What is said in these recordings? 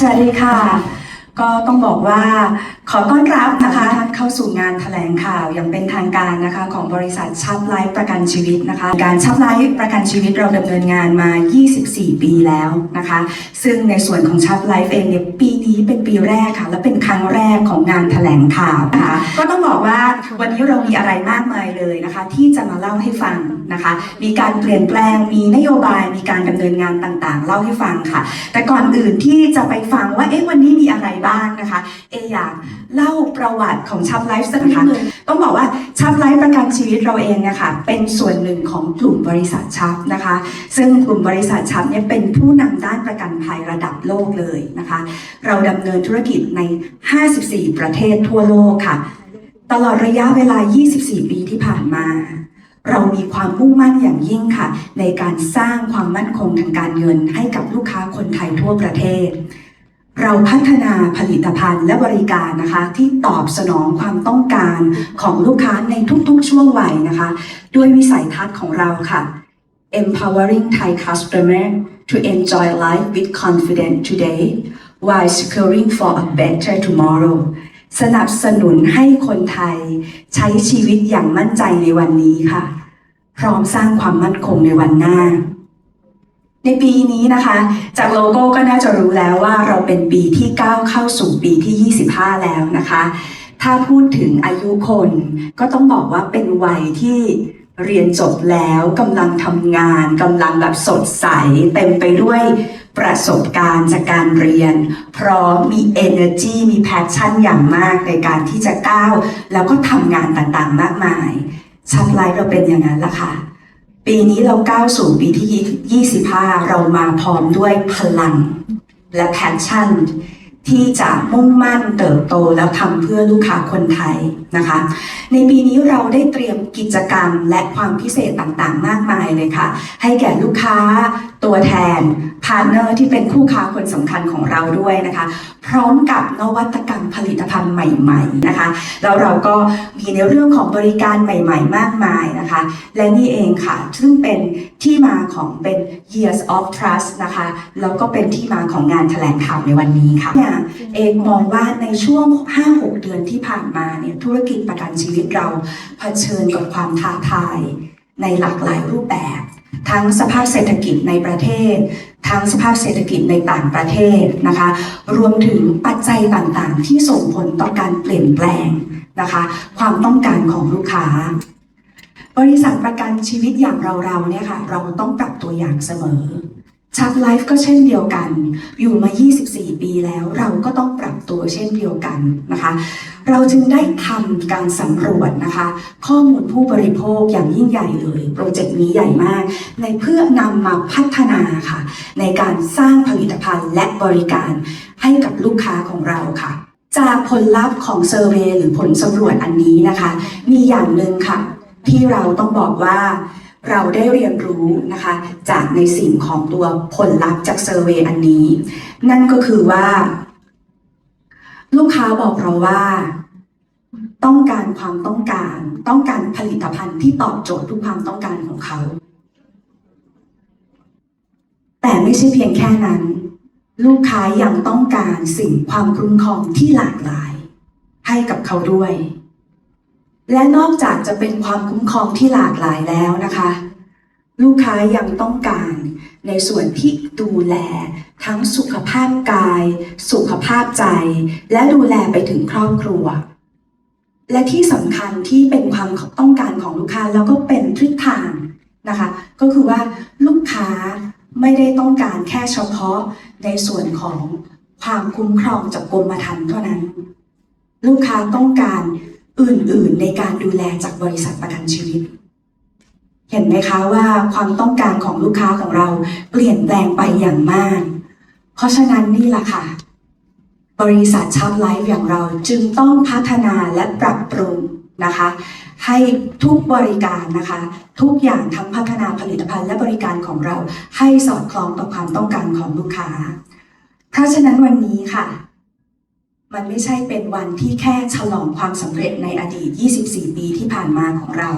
สวัสดีค่ะ ก็ต้องบอกว่าขอต้อนรับนะคะเข้าสู่งานแถลงข่าวอย่างเป็นทางการนะคะ ของบริษัทชับไลฟ์ประกันชีวิตนะคะ การชับไลฟ์ประกันชีวิตเราดำเนินงานมา 24 ปีแล้วนะคะ ซึ่งในส่วนของชับไลฟ์เองเนี่ยปีนี้เป็นปีแรกค่ะ และเป็นครั้งแรกของงานแถลงข่าวนะคะก็ต้องบอกว่าวันนี้เรามีอะไรมากมายเลยนะคะ ที่จะมาเล่าให้ฟังนะคะ มีการเปลี่ยนแปลงมีนโยบายมีการดำเนินงานต่างๆ เล่าให้ฟังค่ะ แต่ก่อนอื่นที่จะไปฟังว่าเอ๊ะวันนี้มีอะไรบ้างนะคะ เออยากเล่าประวัติของชับไลฟ์สักนิดนึงต้องบอกว่าชับไลฟ์ประกันชีวิตเราเองเนี่ยค่ะเป็นส่วนหนึ่งของกลุ่มบริษัทชับนะคะ ซึ่งกลุ่มบริษัทชับเนี่ยเป็นผู้นำด้านประกันภัยระดับโลกเลยนะคะ เราดำเนินธุรกิจใน 54 ประเทศทั่วโลกค่ะ ตลอดระยะเวลา 24 ปีที่ผ่านมาเรามีความมุ่งมั่นอย่างยิ่งค่ะ ในการสร้างความมั่นคงทางการเงินให้กับลูกค้าคนไทยทั่วประเทศ เราพัฒนาผลิตภัณฑ์และบริการนะคะที่ตอบสนองความต้องการของลูกค้าในทุกๆ ช่วงวัยนะคะ ด้วยวิสัยทัศน์ของเราค่ะ empowering Thai customer to enjoy life with confidence today while securing for a better tomorrow สนับสนุนให้คนไทยใช้ชีวิตอย่างมั่นใจในวันนี้ค่ะ พร้อมสร้างความมั่นคงในวันหน้า ในปีนี้นะคะ จากโลโก้ก็น่าจะรู้แล้วว่าเราเป็นปีที่ก้าวเข้าสู่ปีที่ 25 แล้วนะคะ ถ้าพูดถึงอายุคนก็ต้องบอกว่าเป็นวัยที่เรียนจบแล้วกำลังทำงานกำลังแบบสดใส เต็มไปด้วยประสบการณ์จากการเรียน พร้อมมี energy มี passion อย่างมากในการที่จะก้าว แล้วก็ทำงานต่างๆมากมายชัดไลฟ์เราเป็นอย่างนั้นละค่ะ ปีนี้เราก้าวสู่ปีที่ 25 เรามาพร้อมด้วยพลัง และแพชชั่น ที่จะมุ่งมั่นเติบโตแล้วทำเพื่อลูกค้าคนไทยนะคะ ในปีนี้เราได้เตรียมกิจกรรมและความพิเศษต่างๆ มากมายเลยค่ะ ให้แก่ลูกค้าตัวแทนพาร์เนอร์ที่เป็นคู่ค้าคนสำคัญของเราด้วยนะคะ พร้อมกับนวัตกรรมผลิตภัณฑ์ใหม่ๆนะคะแล้วเราก็มีในเรื่องของบริการใหม่ๆ มากมายนะคะ และนี่เองค่ะ ซึ่งเป็นที่มาของเป็น Years of Trust นะคะแล้วก็เป็นที่มาของงานแถลงข่าวในวันนี้ค่ะเนี่ยเองมองว่าในช่วง 5-6 เดือนที่ผ่านมาเนี่ยธุรกิจประกันชีวิตเราเผชิญกับความท้าทายในหลากหลายรูปแบบ ทั้งสภาพเศรษฐกิจในประเทศ ทั้งสภาพเศรษฐกิจในต่างประเทศนะคะ รวมถึงปัจจัยต่างๆ ที่ส่งผลต่อการเปลี่ยนแปลงนะคะ ความต้องการของลูกค้า บริษัทประกันชีวิตอย่างเราๆเนี่ยค่ะ เราต้องปรับตัวอย่างเสมอชับไลฟ์ก็เช่นเดียวกัน อยู่มา 24 ปีแล้วเราก็ต้องปรับตัวเช่นเดียวกันนะคะ เราจึงได้ทำการสำรวจนะคะ ข้อมูลผู้บริโภคอย่างยิ่งใหญ่เลยโปรเจกต์นี้ใหญ่มาก ในเพื่อนำมาพัฒนาค่ะ ในการสร้างผลิตภัณฑ์และบริการให้กับลูกค้าของเราค่ะ จากผลลัพธ์ของเซอร์เวยหรือผลสำรวจอันนี้นะคะ มีอย่างหนึ่งค่ะ ที่เราต้องบอกว่าเราได้เรียนรู้นะคะ จากในสิ่งของตัวผลลัพธ์จากเซอร์เวยอันนี้ นั่นก็คือว่า ลูกค้าบอกเราว่า ต้องการความต้องการ ต้องการผลิตภัณฑ์ที่ตอบโจทย์ทุกความต้องการของเขา แต่ไม่ใช่เพียงแค่นั้น ลูกค้ายังต้องการสิ่งความคุ้มครองที่หลากหลาย ให้กับเขาด้วย และนอกจากจะเป็นความคุ้มครองที่หลากหลายแล้วนะคะ ลูกค้ายังต้องการ ในส่วนที่ดูแลทั้งสุขภาพกาย สุขภาพใจ และดูแลไปถึงครอบครัว และที่สำคัญที่เป็นความต้องการของลูกค้าแล้วก็เป็นทิศทางนะคะ ก็คือว่าลูกค้าไม่ได้ต้องการแค่เฉพาะในส่วนของความคุ้มครองจากกรมธรรม์เท่านั้น ลูกค้าต้องการอื่นๆในการดูแลจากบริษัทประกันชีวิต เห็นไหมคะว่าความต้องการของลูกค้าของเราเปลี่ยนแปลงไปอย่างมาก เพราะฉะนั้นนี่แหละค่ะ บริษัทชับไลฟ์อย่างเราจึงต้องพัฒนาและปรับปรุงนะคะ ให้ทุกบริการนะคะ ทุกอย่างทั้งพัฒนาผลิตภัณฑ์และบริการของเรา ให้สอดคล้องต่อความต้องการของลูกค้า เพราะฉะนั้นวันนี้ค่ะ มันไม่ใช่เป็นวันที่แค่ฉลองความสำเร็จในอดีต 24 ปีที่ผ่านมาของเรา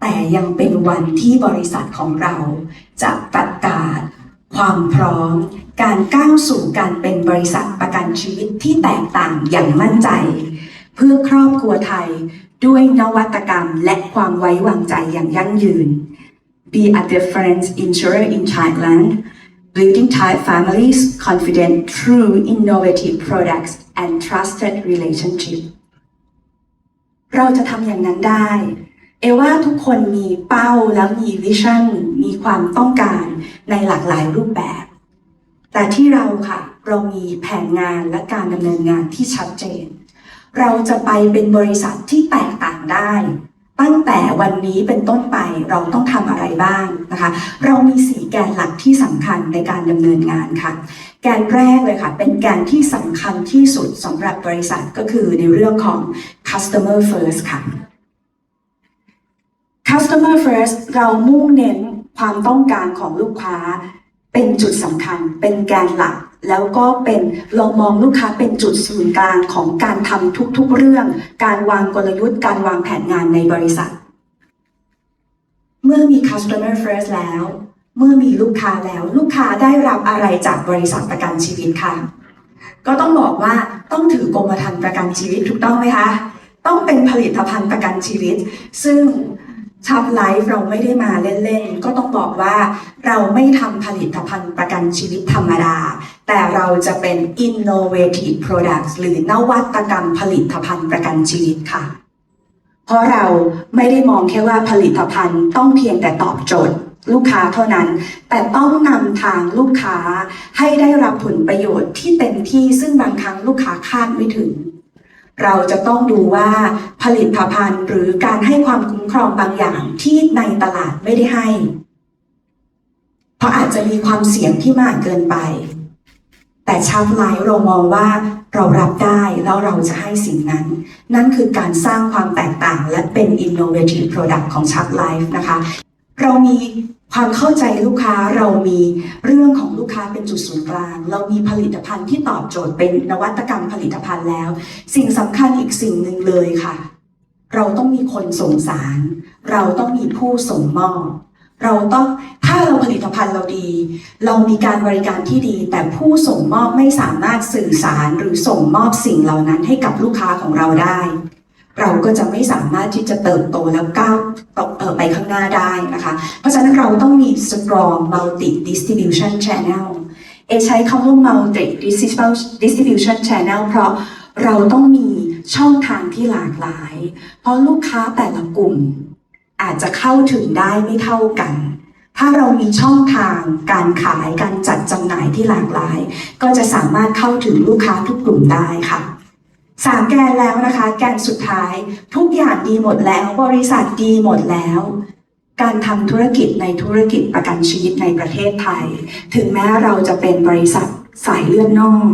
แต่ยังเป็นวันที่บริษัทของเราจะประกาศ ความพร้อม การก้าวสู่การเป็นบริษัทประกันชีวิตที่แตกต่างอย่างมั่นใจ เพื่อครอบครัวไทยด้วยนวัตกรรมและความไว้วางใจอย่างยั่งยืน Be a difference insurer in Thailand building Thai families confident through innovative products and trusted relationship เราจะทำอย่างนั้นได้ เอว่าทุกคนมีเป้าแล้วมีวิชั่นมีความต้องการในหลากหลายรูปแบบ แต่ที่เราค่ะ เรามีแผนงานและการดำเนินงานที่ชัดเจน เราจะไปเป็นบริษัทที่แตกต่างได้ ตั้งแต่วันนี้เป็นต้นไปเราต้องทำอะไรบ้างนะคะ เรามีสีแกนหลักที่สำคัญในการดำเนินงานค่ะ แกนแรกเลยค่ะ เป็นแกนที่สำคัญที่สุดสำหรับบริษัทก็คือในเรื่องของ customer first ค่ะ customer first เรามุ่งเน้นความต้องการของลูกค้า เป็นจุดสำคัญ เป็นแกนหลัก แล้วก็เป็นเรามองลูกค้าเป็นจุดศูนย์กลางของการทำทุกๆเรื่อง การวางกลยุทธ์ การวางแผนงานในบริษัท เมื่อมี customer first แล้ว เมื่อมีลูกค้าแล้ว ลูกค้าได้รับอะไรจากบริษัทประกันชีวิตค่ะก็ต้องบอกว่าต้องถือกรมธรรม์ประกันชีวิตถูกต้องไหมคะ ต้องเป็นผลิตภัณฑ์ประกันชีวิต ซึ่ง ชับไลฟ์เราไม่ได้มาเล่นๆ ก็ต้องบอกว่าเราไม่ทำผลิตภัณฑ์ประกันชีวิตธรรมดา แต่เราจะเป็น innovative products หรือนวัตกรรมผลิตภัณฑ์ประกันชีวิตค่ะ เพราะเราไม่ได้มองแค่ว่าผลิตภัณฑ์ต้องเพียงแต่ตอบโจทย์ลูกค้าเท่านั้น แต่ต้องนำทางลูกค้าให้ได้รับผลประโยชน์ที่เต็มที่ซึ่งบางครั้งลูกค้าคาดไม่ถึง เราจะต้องดูว่าผลิตภัณฑ์หรือการให้ความคุ้มครองบางอย่างที่ในตลาดไม่ได้ให้ เพราะอาจจะมีความเสี่ยงที่มากเกินไป แต่ชับไลฟ์เรามองว่าเรารับได้แล้วเราจะให้สิ่งนั้น นั่นคือการสร้างความแตกต่างและเป็น innovative product ของชับไลฟ์นะคะ เรามี ความเข้าใจลูกค้าเรามีเรื่องของลูกค้าเป็นจุดศูนย์กลาง เรามีผลิตภัณฑ์ที่ตอบโจทย์เป็นนวัตกรรมผลิตภัณฑ์แล้ว สิ่งสำคัญอีกสิ่งหนึ่งเลยค่ะ เราต้องมีคนส่งสาร เราต้องมีผู้ส่งมอบเราต้องถ้าเราผลิตภัณฑ์เราดี เรามีการบริการที่ดี แต่ผู้ส่งมอบไม่สามารถสื่อสารหรือส่งมอบสิ่งเหล่านั้นให้กับลูกค้าของเราได้ เราก็จะไม่สามารถที่จะเติบโตแล้วก้าวไปข้างหน้าได้นะคะ เพราะฉะนั้นเราต้องมี strong multi distribution channel เอใช้คำว่า multi distribution channel เพราะเราต้องมีช่องทางที่หลากหลาย เพราะลูกค้าแต่ละกลุ่ม อาจจะเข้าถึงได้ไม่เท่ากัน ถ้าเรามีช่องทางการขายการจัดจำหน่ายที่หลากหลาย ก็จะสามารถเข้าถึงลูกค้าทุกกลุ่มได้ค่ะ สามแกนแล้วนะคะ แกนสุดท้าย ทุกอย่างดีหมดแล้ว บริษัทดีหมดแล้ว การทำธุรกิจในธุรกิจประกันชีวิตในประเทศไทย ถึงแม้เราจะเป็นบริษัทสายเลือดนอก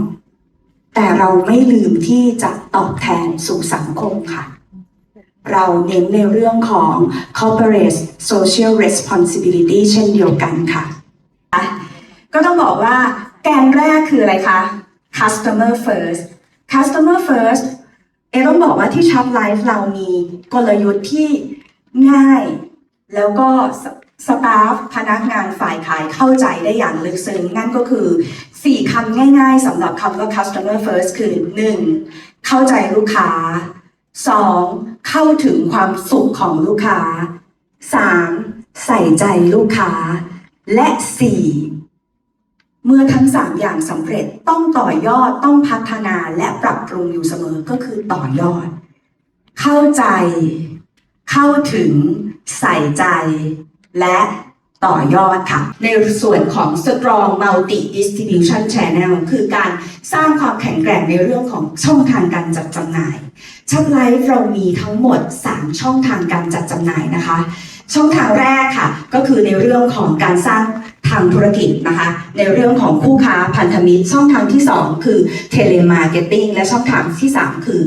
แต่เราไม่ลืมที่จะตอบแทนสู่สังคมค่ะ เราเน้นในเรื่องของ corporate social responsibility เช่นเดียวกันค่ะ ก็ต้องบอกว่าแกนแรกคืออะไรคะ customer first customer first เอต้องบอกว่าที่ช็อปไลฟ์เรามีกลยุทธ์ที่ง่าย แล้วก็สตาฟพนักงานฝ่ายขายเข้าใจได้อย่างลึกซึ้งนั่นก็คือ 4คำง่ายๆสำหรับคำว่า customer first คือ 1. เข้าใจลูกค้า 2. เข้าถึงความสุขของลูกค้า 3. ใส่ใจลูกค้า และ 4. เมื่อทั้ง 3 อย่างสำเร็จต้องต่อยอดต้องพัฒนาและปรับปรุงอยู่เสมอก็คือต่อยอด เข้าใจ เข้าถึง ใส่ใจ และต่อยอดค่ะ ในส่วนของ strong multi distribution channel คือการสร้างความแข็งแกร่งในเรื่องของช่องทางการจัดจำหน่ายช็อปไลฟ์เรามีทั้งหมด 3 ช่องทางการจัดจำหน่ายนะคะ ช่องทางแรกค่ะ ก็คือในเรื่องของการสร้าง ทางธุรกิจนะคะ ในเรื่องของคู่ค้าพันธมิตรช่องทางที่ 2 คือเทเลมาร์เก็ตติ้งและช่องทางที่ 3 คือ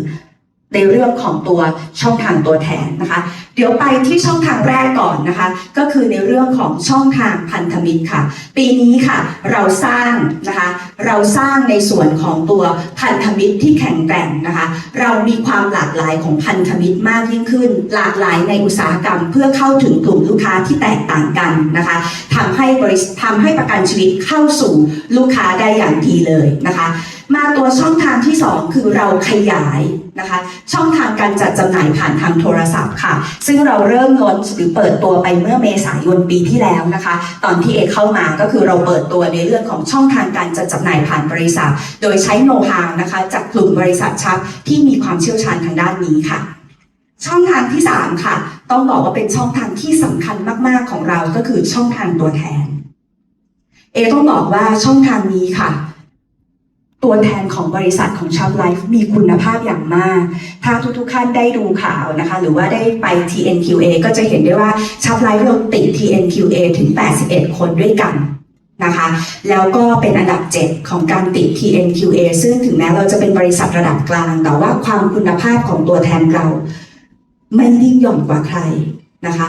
ในเรื่องของตัวช่องทางตัวแทนนะคะ เดี๋ยวไปที่ช่องทางแรกก่อนนะคะ ก็คือในเรื่องของช่องทางพันธมิตรค่ะ ปีนี้ค่ะเราสร้างนะคะ เราสร้างในส่วนของตัวพันธมิตรที่แข็งแกร่งนะคะ เรามีความหลากหลายของพันธมิตรมากยิ่งขึ้น หลากหลายในอุตสาหกรรม เพื่อเข้าถึงกลุ่มลูกค้าที่แตกต่างกันนะคะทำให้บริษททำให้ประกันชีวิตเข้าสู่ลูกค้าได้อย่างดีเลยนะคะ มาตัวช่องทางที่ 2 คือเราขยาย นะคะช่องทางการจัดจำหน่ายผ่านทางโทรศัพท์ค่ะ ซึ่งเราเริ่มลอนหรือเปิดตัวไปเมื่อเมษายนปีที่แล้วนะคะ ตอนที่เอเข้ามาก็คือเราเปิดตัวในเรื่องของช่องทางการจัดจำหน่ายผ่านบริษัท โดยใช้โนฮาวนะคะจากกลุ่มบริษัทชับที่มีความเชี่ยวชาญทางด้านนี้ค่ะ ช่องทางที่ 3 ค่ะ ต้องบอกว่าเป็นช่องทางที่สำคัญมากๆของเราก็คือช่องทางตัวแทน เอต้องบอกว่าช่องทางนี้ค่ะ ตัวแทนของบริษัทของชับไลฟ์มีคุณภาพอย่างมาก ถ้าทุกๆท่านได้ดูข่าวนะคะ หรือว่าได้ไป TNQA ก็จะเห็นได้ว่าชับไลฟ์เราติด TNQA ถึง 81 คนด้วยกันนะคะ แล้วก็เป็นอันดับ 7 ของการติด TNQA ซึ่งถึงแม้เราจะเป็นบริษัทระดับกลาง แต่ว่าความคุณภาพของตัวแทนเรา ไม่ยิ่งหย่อนกว่าใครนะคะ